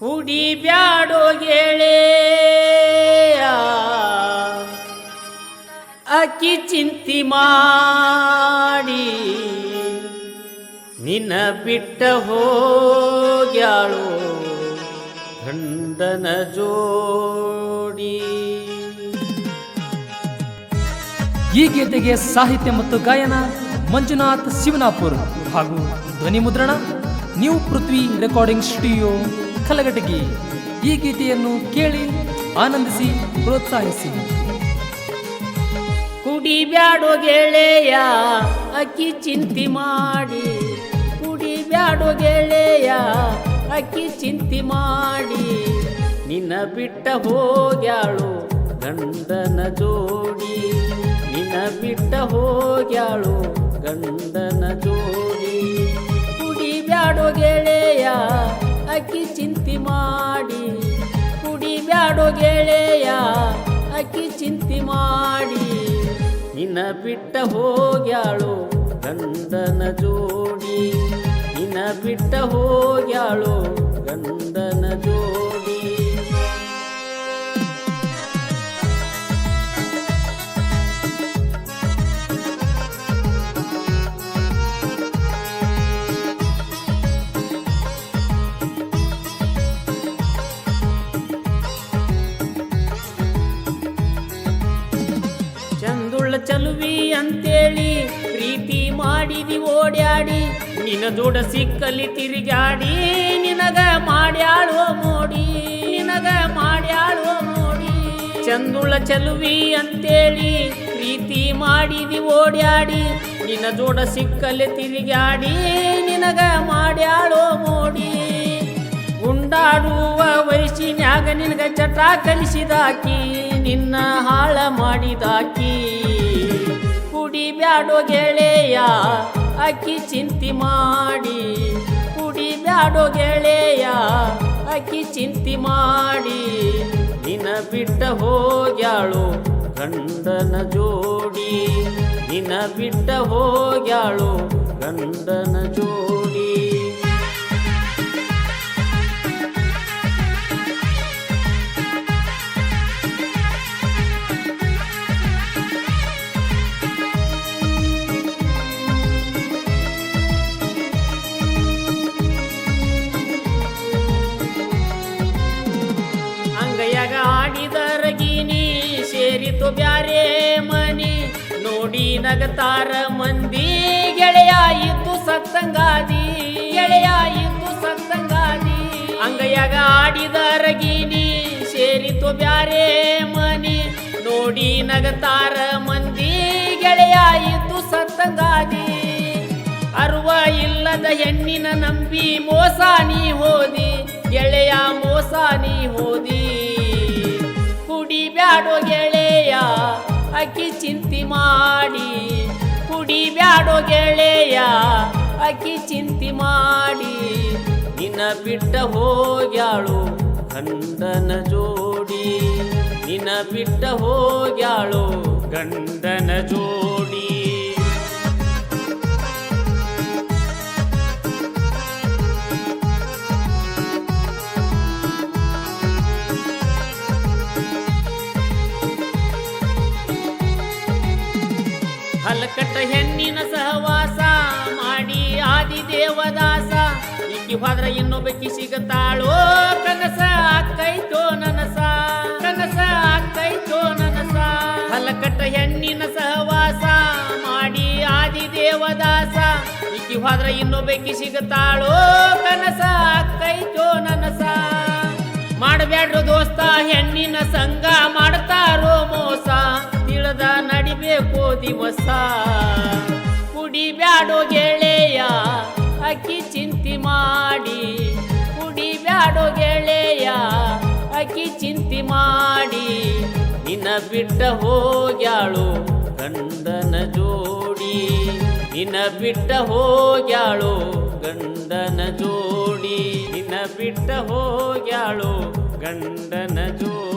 ಹುಡಿ ಬ್ಯಾಡೋ ಗೆಳೆಯ ಅಕ್ಕಿ ಚಿಂತಿ ಮಾಡಿ ನಿನ್ನ ಬಿಟ್ಟ ಹೋಗ್ಯಾಳು ಗಂಡನ ಜೋಡಿ. ಈ ಗೀತೆಗೆ ಸಾಹಿತ್ಯ ಮತ್ತು ಗಾಯನ ಮಂಜುನಾಥ್ ಶಿವನಾಪುರ್ ಹಾಗೂ ಧ್ವನಿ ಮುದ್ರಣ new Prithvi recording studio Kalghatgi ಈ ಗೀತೆಯನ್ನು ಕೇಳಿ ಆನಂದಿಸಿ, ಪ್ರೋತ್ಸಾಹಿಸಿ. ಕುಡಿ ಬ್ಯಾಡೋ ಗೆಳೆಯ, ಅಕ್ಕಿ ಚಿಂತಿ ಮಾಡಿ. ಕುಡಿ ಬ್ಯಾಡೋ ಗೆಳೆಯ, ಅಕ್ಕಿ ಚಿಂತಿ ಮಾಡಿ. ನಿನ್ನ ಬಿಟ್ಟ ಹೋಗ್ಯಾಳು ಗಂಡನ ಜೋಡಿ. ನಿನ್ನ ಬಿಟ್ಟ ಹೋಗ್ಯಾಳು ಗಂಡನ ಜೋಡಿ. ಕುಡಿ ಬ್ಯಾಡೋ ಗೆಳೆಯ ಅಕ್ಕಿ ಚಿಂತಿ ಮಾಡಿ, ಕುಡಿ ಬ್ಯಾಡೋ ಗೆಳೆಯ, ಅಕ್ಕಿ ಚಿಂತಿ ಮಾಡಿ. ನಿನ್ನ ಬಿಟ್ಟ ಹೋಗ್ಯಾಳು ಗಂಡನ ಜೋಡಿ, ನಿನ್ನ ಬಿಟ್ಟ ಹೋಗ್ಯಾಳು ಅಂತೇಳಿ ಪ್ರೀತಿ ಮಾಡಿದಿ, ಓಡ್ಯಾಡಿ, ನಿನ್ನ ದುಡ ಸಿಕ್ಕಲ್ಲಿ ತಿರುಗಾಡಿ ನಿನಗ ಮಾಡ್ಯಾಳೋ ಮೋಡಿ, ನಿನಗ ಮಾಡ್ಯಾಳೋ ಮೋಡಿ. ಚಂದುಳ ಚಲುವಿ ಅಂತೇಳಿ ಪ್ರೀತಿ ಮಾಡಿದಿ, ಓಡ್ಯಾಡಿ, ನಿನ್ನ ಜೋಡ ಸಿಕ್ಕಲ್ಲಿ ತಿರುಗಾಡಿ ನಿನಗ ಮಾಡ್ಯಾಳೋ ಮೋಡಿ. ಉಂಡಾಡುವ ವಯಸ್ಸಿನ್ಯಾಗ ನಿನಗ ಚಟ ಕಲಿಸಿದಾಕಿ, ನಿನ್ನ ಹಾಳ ಮಾಡಿದಾಕಿ. ಬ್ಯಾಡೋ ಗೆಳೆಯ, ಅಕ್ಕಿ ಚಿಂತಿ ಮಾಡಿ. ಕುಡಿ ಬ್ಯಾಡೋ ಗೆಳೆಯ, ಅಕ್ಕಿ ಚಿಂತಿ ಮಾಡಿ. ನಿನ್ನ ಬಿಟ್ಟ ಹೋಗ್ಯಾಳು ಗಂಡನ ಜೋಡಿ. ನಿನ್ನ ಬಿಟ್ಟ ಹೋಗ್ಯಾಳು ಗಂಡನ ಜೋಡಿ. ನೋಡಿ ನಗತಾರ ಮಂದಿ. ಗೆಳೆಯಾಯಿತು ಸತ್ಸಂಗಾದಿ ಗೆಳೆಯಾಯಿತು ಸತ್ಸಂಗಾದಿ ಅಂಗಯಾಗ ಆಡಿದ ರಗಿನಿ. ಸೇರಿತು ಬ್ಯಾರೆ ಮನಿ. ನೋಡಿ ನಗತಾರ ಮಂದಿ. ಗೆಳೆಯಾಯಿತು ಸತ್ಸಂಗಾದಿ ಅರುವ ಇಲ್ಲದ ಹೆಣ್ಣಿನ ನಂಬಿ ಮೋಸ ನೀ ಹೋದಿ. ಗೆಳೆಯ ಮೋಸ ನೀ ಹೋದಿ. ಕುಡಿ ಬ್ಯಾಡೋ ಗೆಳೆಯ ಅಕ್ಕಿ ಚಿಂತಿ ಮಾಡಿ, ಕುಡಿ ಬ್ಯಾಡೋ ಗೆಳೆಯ ಅಕ್ಕಿ ಚಿಂತಿ ಮಾಡಿ. ನಿನ್ನ ಬಿಟ್ಟ ಹೋಗ್ಯಾಳು ಗಂಡನ ಜೋಡಿ, ನಿನ್ನ ಬಿಟ್ಟ ಹೋಗ್ಯಾಳು ಗಂಡನ ಜೋಡಿ. ಹಲಕಟ್ಟ ಹೆಣ್ಣಿನ ಸಹವಾಸ ಮಾಡಿ ಆದಿ ದೇವದಾಸ. ಈಕಿ ಹೋದ್ರ ಇನ್ನೊಬ್ಬಕಿ ಸಿಗತಾಳೋ? ಕನಸ ಆಕೈತೋ ನನಸ? ಕನಸ ಆಕೈತೋ ನನಸ? ಹಲಕಟ್ಟ ಹೆಣ್ಣಿನ ಸಹವಾಸ ಮಾಡಿ ಆದಿ ದೇವದಾಸ. ಈಕಿ ಹೋದ್ರ ಇನ್ನೊಬ್ಬಕಿ ಸಿಗತಾಳೋ? ಕನಸ ಆಕೈತೋ ನನಸ? ಮಾಡಬೇಡ್ರು ದೋಸ್ತ, ಹೆಣ್ಣಿನ ಸಂಗ ಮಾಡ್ತಾರೋ ಮೋಸ? ತಿಳಿದ ನಡಿಬೇಕು ದಿವಸ. ಕುಡಿ ಬ್ಯಾಡೋ ಗೆಳೆಯ, ಅಕ್ಕಿ ಚಿಂತಿ ಮಾಡಿ. ಕುಡಿ ಬ್ಯಾಡೋ ಗೆಳೆಯ, ಅಕ್ಕಿ ಚಿಂತಿ ಮಾಡಿ. ನಿನ್ನ ಬಿಟ್ಟ ಹೋಗ್ಯಾಳು ಗಂಡನ ಜೋಡಿ. ನಿನ್ನ ಬಿಟ್ಟ ಹೋಗ್ಯಾಳು ಗಂಡನ ಜೋಡಿ. ನಿನ್ನ ಬಿಟ್ಟ ಹೋಗ್ಯಾಳು ಗಂಡನ ಜೋಡಿ.